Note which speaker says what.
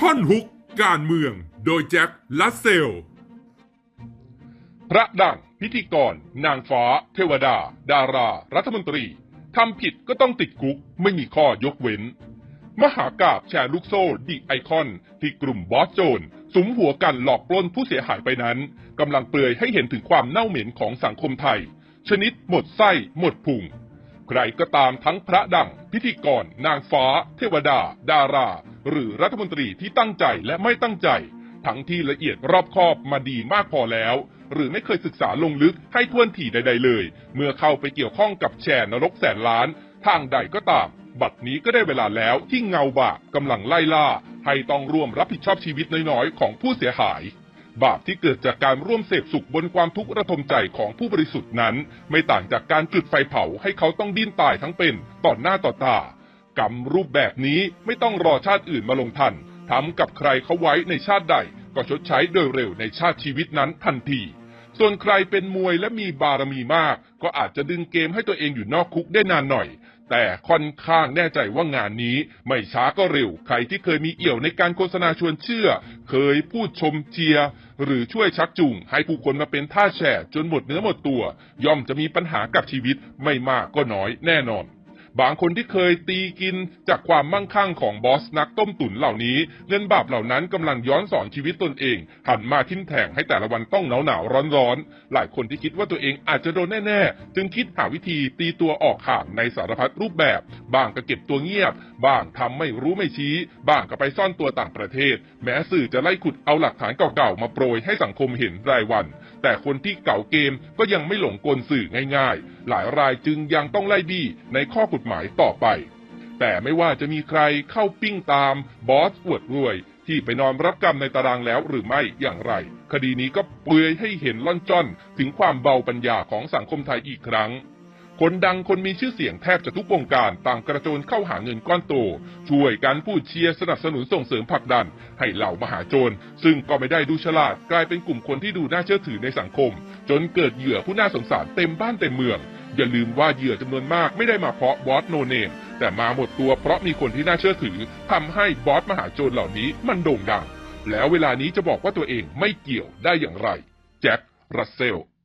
Speaker 1: ท่อนฮุกการเมือง โดยแจ็คลัสเซล
Speaker 2: พระดังพิธีกร นางฟ้า เทวดา ดารา รัฐมนตรี ทำผิดก็ต้องติดคุก ไม่มีข้อยกเว้น มหากาบแชร์ลูกโซ่ดิไอคอน ที่กลุ่มบอสโจนสุมหัวกันหลอกปล้นผู้เสียหายไปนั้นกำลังเปลือยให้เห็นถึงความเน่าเหม็นของสังคมไทย ชนิดหมดไส้หมดพุง ใครก็ตามทั้งพระดัง พิธีกร นางฟ้า เทวดา ดารา หรือรัฐมนตรีที่ตั้งใจและไม่ตั้งใจ ทั้งที่ละเอียดรอบคอบมาดีมากพอแล้ว หรือไม่เคยศึกษาลงลึกให้ท่วนถี่ใด ๆ เลย เมื่อเข้าไปเกี่ยวข้องกับแชร์นรกแสนล้าน ทางใดก็ตาม บัดนี้ก็ได้เวลาแล้วที่เงาบาปกำลังไล่ล่า ให้ต้องร่วมรับผิดชอบชีวิตน้อยๆของผู้เสียหาย บาปที่เกิดจากการร่วมเสพสุขบนความทุกข์ระทมใจของผู้บริสุทธิ์นั้น ไม่ต่างจากการจุดไฟเผาให้เขาต้องดิ้นตายทั้งเป็นต่อหน้าต่อตากรรมรูปแบบนี้ไม่ต้องรอชาติอื่นมาลงทันทำกับใครเขาไว้ในชาติใด ก็ชดใช้โดยเร็วในชาติชีวิตนั้นทันที ส่วนใครเป็นมวยและมีบารมีมาก ก็อาจจะดึงเกมให้ตัวเองอยู่นอกคุกได้นานหน่อย แต่ค่อนข้างแน่ใจว่างานนี้ ไม่ช้าก็เร็ว ใครที่เคยมีเอี่ยวในการโฆษณาชวนเชื่อ เคยพูดชมเชียร์หรือช่วยชักจูงให้ผู้คนมาเป็นท่าแชร์จนหมดเนื้อหมดตัว ย่อมจะมีปัญหากับชีวิตไม่มากก็น้อยแน่นอน บางคนที่เคยตีกินจากความมั่งคั่งของบอสนักต้มตุ๋นเหล่านี้ เงินบาปเหล่านั้นกำลังย้อนสอนชีวิตตนเอง หันมาทิ่มแทงให้แต่ละวันต้องหนาวหนาวร้อนร้อนๆหลายคนที่คิดว่าตัวเองอาจจะโดนแน่ๆ จึงคิดหาวิธีตีตัวออกห่างในสารพัดรูปแบบ บ้างก็เก็บตัวเงียบ บ้างทำไม่รู้ไม่ชี้ บ้างก็ไปซ่อนตัวต่างประเทศ แม้สื่อจะไล่ขุดเอาหลักฐานเก่าๆมาโปรยให้สังคมเห็นรายวัน แต่คนที่เก่าเกมก็ยังไม่หลงกลสื่อง่ายๆ หลายรายจึงยังต้องไล่บี้ในข้อกฎหมายต่อไป แต่ไม่ว่าจะมีใครเข้าปิ้งตามบอสอวดรวย ที่ไปนอนรับกรรมในตารางแล้วหรือไม่อย่างไร คดีนี้ก็เปลือยให้เห็นล่อนจ้อนถึงความเบาปัญญาของสังคมไทยอีกครั้งคนดังคนมีชื่อเสียงแทบจะทุกวงการต่างกระโจนเข้าหาเงินก้อนโต ช่วยการพูดเชียร์สนับสนุนส่งเสริมผลักดัน ให้เหล่ามหาโจร ซึ่งก็ไม่ได้ดูฉลาดกลายเป็นกลุ่มคนที่ดูน่าเชื่อถือในสังคม จนเกิดเหยื่อผู้น่าสงสารเต็มบ้านเต็มเมือง อย่าลืมว่าเหยื่อจำนวนมากไม่ได้มาเพราะบอสโนเนมแต่มาหมดตัวเพราะมีคนที่น่าเชื่อถือทำให้บอสมหาโจรเหล่านี้มันโด่งดัง แล้วเวลานี้จะบอกว่าตัวเองไม่เกี่ยวได้อย่างไร แจ็ค รัสเซล